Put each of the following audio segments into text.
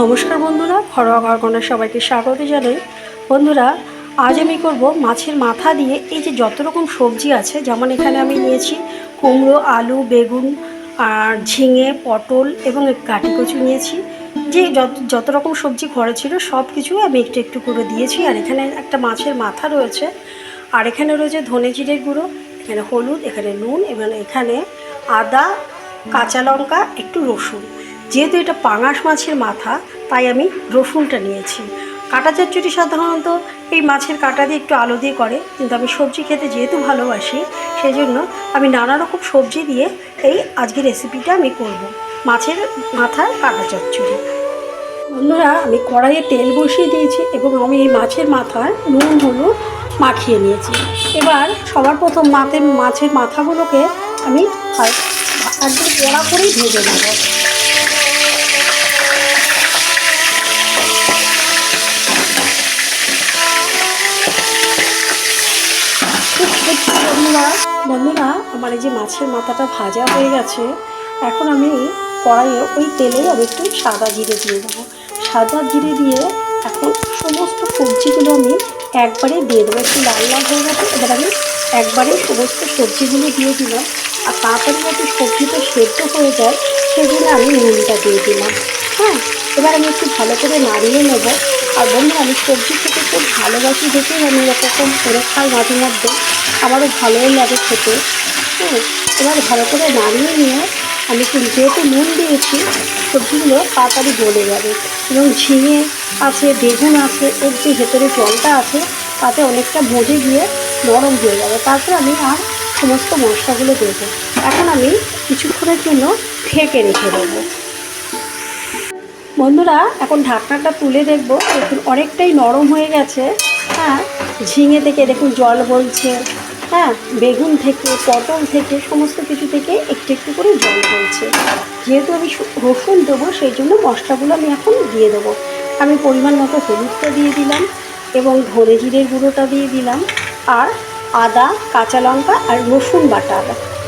নমস্কার বন্ধুরা, ঘরোয়া ঘরকন্যার সবাইকে স্বাগত জানাই। বন্ধুরা, আজ আমি করব মাছের মাথা দিয়ে এই যে যত রকম সবজি আছে, যেমন এখানে আমি নিয়েছি কুমড়ো, আলু, বেগুন, আর ঝিঙে, পটল এবং কাটি কচু নিয়েছি। যে যত যত রকম সবজি ঘরে ছিল সব কিছু আমি একটু একটু করে দিয়েছি। আর এখানে একটা মাছের মাথা রয়েছে। আর এখানে রয়েছে ধনে জিরের গুঁড়ো, এখানে হলুদ, এখানে নুন এবং এখানে আদা, কাঁচা লঙ্কা, একটু রসুন। যেহেতু এটা পাঙাশ মাছের মাথা, তাই আমি রসুনটা নিয়েছি। কাটা চচ্চড়ি সাধারণত এই মাছের কাটা দিয়ে একটু আলো দিয়ে করে, কিন্তু আমি সবজি খেতে যেহেতু ভালোবাসি সেই জন্য আমি নানা রকম সবজি দিয়ে এই আজকের রেসিপিটা আমি করব। মাছের মাথার কাটা চচ্চড়ি। বন্ধুরা, আমি কড়াইয়ে তেল বসিয়ে দিয়েছি এবং আমি এই মাছের মাথার নুন হলুদ মাখিয়ে নিয়েছি। এবার সবার প্রথম মাথের মাছের মাথাগুলোকে আমি একদম কড়া করেই ভেজে নেব। বন্ধুরা বন্ধুরা, আমার এই যে মাছের মাথাটা ভাজা হয়ে গেছে, এখন আমি কড়াইয়ে ওই তেলেই আমি একটু সাদা জিরে দিয়ে দেবো। সাদা জিরে দিয়ে এখন সমস্ত সবজিগুলো আমি একবারে দিয়ে দেবো। একটু লাল লাল হয়ে গেছে, এবার আমি একবারে সমস্ত সবজিগুলো দিয়ে দিলাম। আর তাড়াতাড়ি যাতে সবজিটা সেদ্ধ হয়ে যায়, সেজন্য আমি নুনটা দিয়ে দিলাম। হ্যাঁ এবার আমি একটু ভালো করে নাড়িয়ে নেব। আর বন্ধু, আমি সবজি খেতে খুব ভালোবাসি দেখেই আমি এরকম করে খাই মাঝে মধ্যে। আমারও ভালোই লাগে খেতে। হ্যাঁ এবার ভালো করে নাড়িয়ে নিয়ে আমি যেহেতু নুন দিয়েছি, সবজিগুলো তাড়াতাড়ি গলে যাবে। এবং ঝিঙে আছে, বেগুন আছে, এর যে ভেতরে জলটা আছে, তাতে অনেকটা ভোজে গিয়ে নরম হয়ে যাবে। তারপর আমি আর সমস্ত মশলাগুলো দেবো। এখন আমি কিছুক্ষণের জন্য ঢেকে রেখে দেবো। বন্ধুরা, এখন ঢাকনাটা তুলে দেখব। দেখুন, অনেকটাই নরম হয়ে গেছে। হ্যাঁ ঝিঙে থেকে, দেখুন, জল বলছে। হ্যাঁ বেগুন থেকে, পটল থেকে, সমস্ত কিছু থেকে একটু একটু করে জল বলছে। যেহেতু আমি রসুন দেবো, সেই জন্য মশলাগুলো আমি এখন দিয়ে দেবো। আমি পরিমাণ মতো হলুদটা দিয়ে দিলাম এবং ধনে জিরের গুঁড়োটা দিয়ে দিলাম আর আদা, কাঁচা লঙ্কা আর রসুন বাটা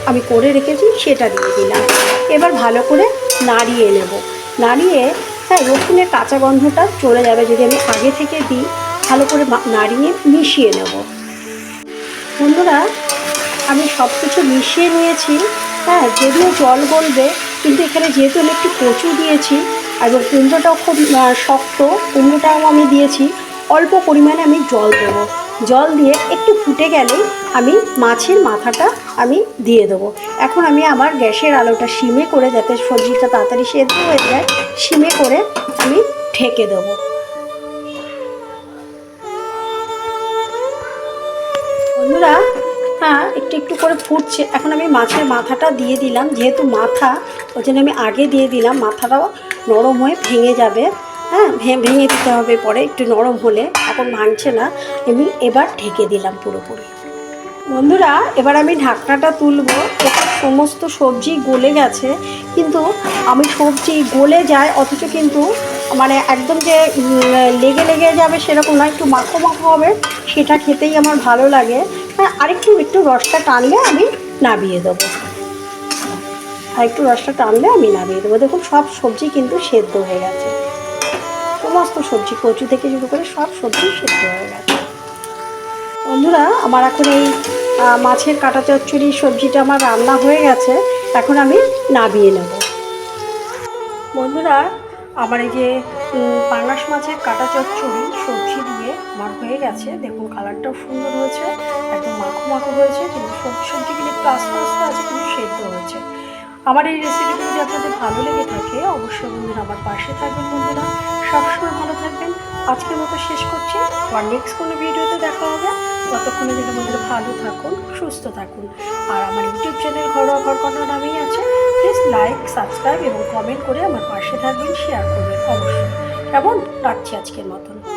আমি করে রেখেছি, সেটা দিয়ে দিলাম। এবার ভালো করে নাড়িয়ে নেব। নাড়িয়ে হ্যাঁ রসুনের কাঁচা গন্ধটা চলে যাবে যদি আমি আগে থেকে দিই, ভালো করে নাড়িয়ে মিশিয়ে নেব। বন্ধুরা, আমি সব কিছু মিশিয়ে নিয়েছি। হ্যাঁ যদিও জল গলবে, কিন্তু এখানে যেহেতু আমি একটু কচু দিয়েছি, আর কুমড়োটাও খুব শক্ত, কুমড়োটাও আমি দিয়েছি, অল্প পরিমাণে আমি জল দেবো। জল দিয়ে একটু ফুটে গেলেই আমি মাছের মাথাটা আমি দিয়ে দেবো। এখন আমি আমার গ্যাসের আলোটা সিমে করে যাতে সবজিটা তাড়াতাড়ি সেদ্ধ হয়ে যায়, সিমে করে আমি ঢেকে দেবো। বন্ধুরা হ্যাঁ একটু একটু করে ফুটছে। এখন আমি মাছের মাথাটা দিয়ে দিলাম। যেহেতু মাথা, ওই জন্য আমি আগে দিয়ে দিলাম। মাথাটাও নরম হয়ে ভেঙে যাবে। হ্যাঁ ভেঙে দিতে হবে পরে, একটু নরম হলে। এখন ভাঙছে না, আমি এবার ঢেকে দিলাম পুরোপুরি। বন্ধুরা, এবার আমি ঢাকনাটা তুলবো। এখানে সমস্ত সবজি গলে গেছে, কিন্তু আমি সবজি গলে যায়, অথচ কিন্তু মানে একদম যে লেগে লেগে যাবে সেরকম না, একটু মাখো মাখো হবে, সেটা খেতেই আমার ভালো লাগে। হ্যাঁ আরেকটু, একটু রসটা টানলে আমি নাবিয়ে দেবো। আর একটু রসটা টানলে আমি নামিয়ে দেবো। দেখুন, সব সবজি কিন্তু সেদ্ধ হয়ে গেছে। সমস্ত সবজি, কচু থেকে শুরু করে সব সবজি সেদ্ধ হয়ে গেছে। বন্ধুরা, আমার এখন এই মাছের কাটা চচ্চড়ি সবজিটা আমার রান্না হয়ে গেছে। এখন আমি নাবিয়ে নেব। বন্ধুরা, আমার এই যে পাঙাশ মাছের কাটা চচ্চড়ি সবজি দিয়ে আমার হয়ে গেছে। দেখুন, কালারটাও সুন্দর হয়েছে, একদম মাখো মাখো হয়েছে, কিন্তু সবজি সবজিগুলো একটু আস্তে আস্তে আছে, কিন্তু সেদ্ধ হয়েছে। আমার এই রেসিপিটা যদি আপনাদের ভালো লেগে থাকে, অবশ্যই বন্ধুরা আমার পাশে থাকবেন বন্ধুরা। সবসময় ভালো থাকবেন। আজকের মতো শেষ করছি। আবার নেক্সট কোনো ভিডিওতে দেখা হবে। ততক্ষণে যেন বন্ধুরা ভালো থাকুন, সুস্থ থাকুন। আর আমার ইউটিউব চ্যানেল ঘরোয়া ঘর কর্নার নামেই আছে। প্লিজ লাইক সাবস্ক্রাইব এবং কমেন্ট করে আমার পাশে থাকবেন শেয়ার করবেন অবশ্যই। কেমন? রাখছি আজকের মতন।